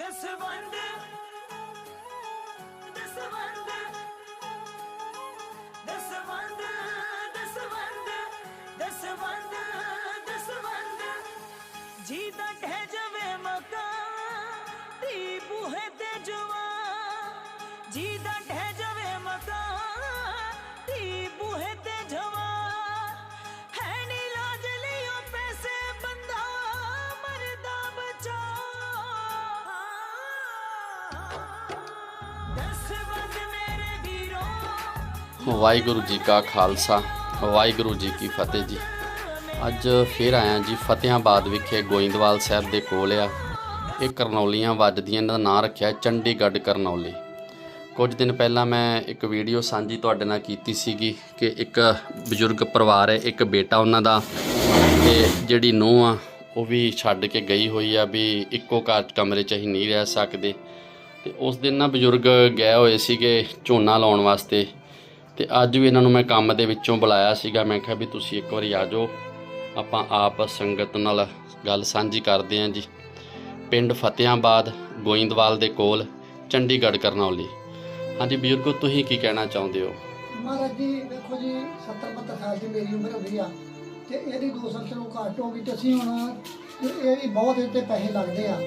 ਦਸਵੰਦ ਦਸਵੰਦ ਦਸਵੰਦ ਦਸਵੰਦ ਦਸਵੰਦ ਦਸਵੰਦ ਜੀ ਦਾ ਢਹਿ ਜਾਵੇ ਮਕਾਨ ਤੀ ਬੂਹੇ ਤੇ ਜਵਾ ਜੀ ਦਾ ਢਹਿ ਜਾਵੇ ਮਕਾਨ ਵਾਹਿਗੁਰੂ ਜੀ ਕਾ ਖਾਲਸਾ, ਵਾਹਿਗੁਰੂ ਜੀ ਕੀ ਫਤਿਹ ਜੀ। ਅੱਜ ਫੇਰ ਆਇਆ ਜੀ ਫਤਿਆਬਾਦ ਵਿਖੇ ਗੋਇੰਦਵਾਲ ਸਾਹਿਬ ਦੇ ਕੋਲ ਆ। ਇਹ ਕਰਨੌਲੀਆਂ ਵੱਜਦੀਆਂ, ਇਹਨਾਂ ਦਾ ਨਾਂ ਰੱਖਿਆ ਚੰਡੀਗੜ੍ਹ ਕਰਨੌਲੀ। ਕੁਝ ਦਿਨ ਪਹਿਲਾਂ ਮੈਂ ਇੱਕ ਵੀਡੀਓ ਸਾਂਝੀ ਤੁਹਾਡੇ ਨਾਲ ਕੀਤੀ ਸੀਗੀ ਕਿ ਇੱਕ ਬਜ਼ੁਰਗ ਪਰਿਵਾਰ ਹੈ, ਇੱਕ ਬੇਟਾ ਉਹਨਾਂ ਦਾ, ਤੇ ਜਿਹੜੀ ਨੂੰਹ ਆ, ਉਹ ਵੀ ਛੱਡ ਕੇ ਗਈ ਹੋਈ ਆ ਵੀ ਇੱਕੋ ਘਰ 'ਚ ਕਮਰੇ 'ਚ ਅਸੀਂ ਨਹੀਂ ਰਹਿ ਸਕਦੇ। ਤੇ ਉਸ ਦਿਨ ਨਾ ਬਜ਼ੁਰਗ ਗਏ ਹੋਏ ਸੀਗੇ ਝੋਨਾ ਲਾਉਣ ਵਾਸਤੇ ਤੇ ਅੱਜ ਵੀ ਇਹਨਾਂ ਨੂੰ ਮੈਂ ਕੰਮ ਦੇ ਵਿੱਚੋਂ ਬੁਲਾਇਆ ਸੀਗਾ। ਮੈਂ ਕਿਹਾ ਵੀ ਤੁਸੀਂ ਇੱਕ ਵਾਰੀ ਆ ਜਾਓ, ਆਪਾਂ ਆਪ ਸੰਗਤ ਨਾਲ ਗੱਲ ਸਾਂਝੀ ਕਰਦੇ ਆਂ ਜੀ। ਪਿੰਡ ਫਤਿਆਬਾਦ, ਗੋਇੰਦਵਾਲ ਦੇ ਕੋਲ, ਚੰਡੀਗੜ੍ਹ ਕਰਨੌਲੀ। ਹਾਂਜੀ ਬਜ਼ੁਰਗੋ, ਤੁਸੀਂ ਕੀ ਕਹਿਣਾ ਚਾਹੁੰਦੇ ਹੋ? ਮਹਾਰਾਜ ਜੀ, ਦੇਖੋ ਜੀ 70 72 ਸਾਲ ਦੀ ਮੇਰੀ ਉਮਰ ਹੋ ਗਈ ਆ ਤੇ ਇਹਦੀ ਦੋ ਸਾਲ ਘੱਟ ਹੋ ਗਈ ਤੇ ਅਸੀਂ ਹੁਣ ਇਹ ਵੀ ਬਹੁਤ ਇਹਦੇ ਪੈਸੇ ਲੱਗਦੇ ਆ।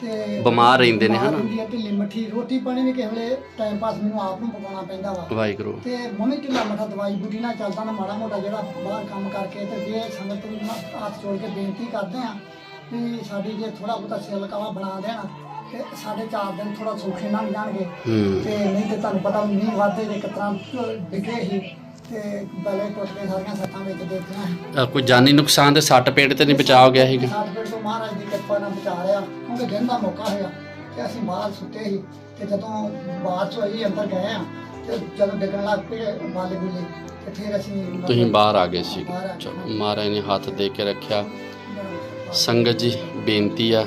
ਤੇ ਬਿਮਾਰ ਰਹਿੰਦੇ ਨੇ, ਹਨਾ? ਰਹਿੰਦੀ ਆ ਢਿੱਲੀ ਮੱਠੀ ਰੋਟੀ ਪਾਣੀ ਵੀ ਕਿਸੇ ਵੇਲੇ ਟਾਈਮ ਪਾਸ ਮੈਨੂੰ ਆਪ ਨੂੰ ਪਕਾਉਣਾ ਪੈਂਦਾ ਵਾ। ਵਾਹਿਗੁਰੂ। ਤੇ ਮੰਮੀ ਢਿੱਲਾ ਮੱਠਾ ਦਵਾਈ ਬੂਟੀ ਨਾਲ ਚੱਲਦਾ ਨਾ ਮਾੜਾ ਮੋਟਾ ਜਿਹੜਾ ਬਾਹਰ ਕੰਮ ਕਰਕੇ ਤੇ ਜੇ ਸੰਗਤ ਨੂੰ ਹੱਥ ਜੋੜ ਕੇ ਬੇਨਤੀ ਕਰਦੇ ਆ ਵੀ ਸਾਡੀ ਜੇ ਥੋੜਾ ਬਹੁਤਾ ਸਿਰ ਕਾਵਾ ਬਣਾ ਦੇਣ ਤੇ ਸਾਡੇ ਚਾਰ ਦਿਨ ਥੋੜਾ ਸੌਖੇ ਲੰਘ ਜਾਣਗੇ। ਹੂੰ। ਤੇ ਨਹੀਂ ਤੇ ਤੁਹਾਨੂੰ ਪਤਾ ਮੀਂਹ ਵਾਧੇ ਦੇ ਕਿਤਨਾ ਡਿੱਗੇ ਸੀ। ਤੇ ਬਲੇ ਟੁੱਟ ਕੇ ਸਾਰੀਆਂ ਸੱਤਾਂ ਵਿੱਚ ਦੇਖੀਆਂ ਅ, ਕੋਈ ਜਾਨੀ ਨੁਕਸਾਨ ਦੇ ਸੱਟ ਪੇਟ ਤੇ ਨਹੀਂ ਬਚਾਅ ਗਿਆ ਸੀਗਾ? ਸਾਡ ਪਿੰਡ ਤੋਂ ਮਹਾਰਾਜ ਦੀ ਕਿਰਪਾ ਨਾਲ ਬਚਾ ਲਿਆ। ਕਿਉਂਕਿ ਦਿਨ ਦਾ ਮੌਕਾ ਹੋਇਆ ਤੇ ਅਸੀਂ ਬਾਹਰ ਸੁੱਤੇ ਸੀ ਤੇ ਜਦੋਂ ਬਾਰਿਸ਼ ਹੋਈ ਅੰਦਰ ਗਏ ਆ ਤੇ ਜਦੋਂ ਡਿੱਗਣ ਲੱਗ ਪਏ ਮਾਲੇ ਗੁੱਲੇ ਤੇ ਫਿਰ ਅਸੀਂ ਤੁਸੀਂ ਬਾਹਰ ਆ ਗਏ ਸੀ। ਬਾਹਰ ਆ ਗਏ। ਚਲੋ ਮਹਾਰਾਜ ਨੇ ਹੱਥ ਦੇ ਕੇ ਰੱਖਿਆ। ਸੰਗਤ ਜੀ ਬੇਨਤੀ ਆ।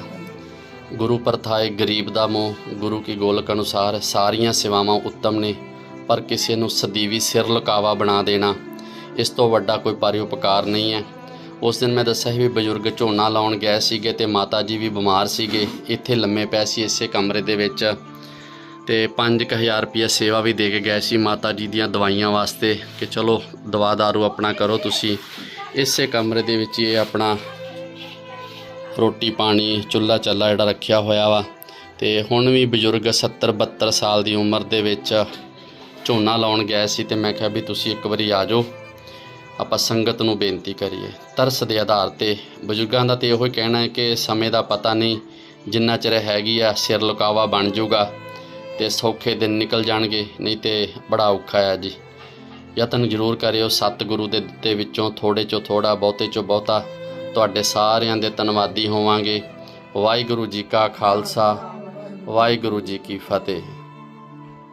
ਗੁਰੂ ਪ੍ਰਥਾਏ ਗਰੀਬ ਦਾ ਮੋਹ। ਗੁਰੂ ਕੀ ਗੋਲਕ ਅਨੁਸਾਰ ਸਾਰੀਆਂ ਸੇਵਾਵਾਂ ਉੱਤਮ ਨੇ। ਪਰ ਕਿਸੇ ਨੂੰ ਸਦੀਵੀ ਸਿਰ ਲੁਕਾਵਾ ਬਣਾ ਦੇਣਾ, ਇਸ ਤੋਂ ਵੱਡਾ ਕੋਈ ਪਰਉਪਕਾਰ ਨਹੀਂ ਹੈ। ਉਸ ਦਿਨ ਮੈਂ ਦੱਸਿਆ ਸੀ ਵੀ ਬਜ਼ੁਰਗ ਝੋਨਾ ਲਾਉਣ ਗਏ ਸੀਗੇ ਤੇ ਮਾਤਾ ਜੀ ਵੀ ਬਿਮਾਰ ਸੀਗੇ। ਇੱਥੇ ਲੰਮੇ ਪਏ ਸੀ ਇਸੇ ਕਮਰੇ ਦੇ ਵਿੱਚ ਤੇ 5000 ਰੁਪਏ ਸੇਵਾ ਵੀ ਦੇ ਕੇ ਗਏ ਸੀ ਮਾਤਾ ਜੀ ਦੀਆਂ ਦਵਾਈਆਂ ਵਾਸਤੇ ਕਿ ਚਲੋ ਦਵਾ ਦਾਰੂ ਆਪਣਾ ਕਰੋ ਤੁਸੀਂ। ਇਸੇ ਕਮਰੇ ਦੇ ਵਿੱਚ ਇਹ ਆਪਣਾ ਰੋਟੀ ਪਾਣੀ, ਚੁੱਲ੍ਹਾ ਚੱਲਾ ਜਿਹੜਾ ਰੱਖਿਆ ਹੋਇਆ ਵਾ। ਤੇ ਹੁਣ ਵੀ ਬਜ਼ੁਰਗ 70 72 ਸਾਲ ਦੀ ਉਮਰ ਦੇ ਵਿੱਚ ਝੋਨਾ ਲਾਉਣ ਗਿਆ ਸੀ ਤੇ ਮੈਂ ਕਿਹਾ ਵੀ ਤੁਸੀਂ ਇੱਕ ਵਾਰੀ ਆ ਜਾਓ। ਆਪਾਂ ਸੰਗਤ ਨੂੰ ਬੇਨਤੀ ਕਰੀਏ। ਤਰਸ ਦੇ ਆਧਾਰ ਤੇ ਬਜ਼ੁਰਗਾਂ ਦਾ ਤੇ ਇਹੋ ਹੀ ਕਹਿਣਾ ਹੈ ਕਿ ਸਮੇਂ ਦਾ ਪਤਾ ਨਹੀਂ ਜਿੰਨਾ ਚਿਰ ਹੈਗੀ ਆ, ਸਿਰ ਲੁਕਾਵਾ ਬਣ ਜਾਊਗਾ ਤੇ ਸੌਖੇ ਦਿਨ ਨਿਕਲ ਜਾਣਗੇ, ਨਹੀਂ ਤੇ ਬੜਾ ਔਖਾ ਆ ਜੀ। ਯਤਨ ਜ਼ਰੂਰ ਕਰਿਓ, ਸਤਿਗੁਰੂ ਦੇ ਦਿੱਤੇ ਵਿੱਚੋਂ ਥੋੜੇ ਚੋਂ ਥੋੜਾ ਬਹੁਤੇ ਚੋਂ ਬਹੁਤਾ ਤੁਹਾਡੇ ਸਾਰਿਆਂ ਦੇ ਧੰਨਵਾਦੀ ਹੋਵਾਂਗੇ। ਵਾਹਿਗੁਰੂ ਜੀ ਕਾ ਖਾਲਸਾ, ਵਾਹਿਗੁਰੂ ਜੀ ਕੀ ਫਤਿਹ।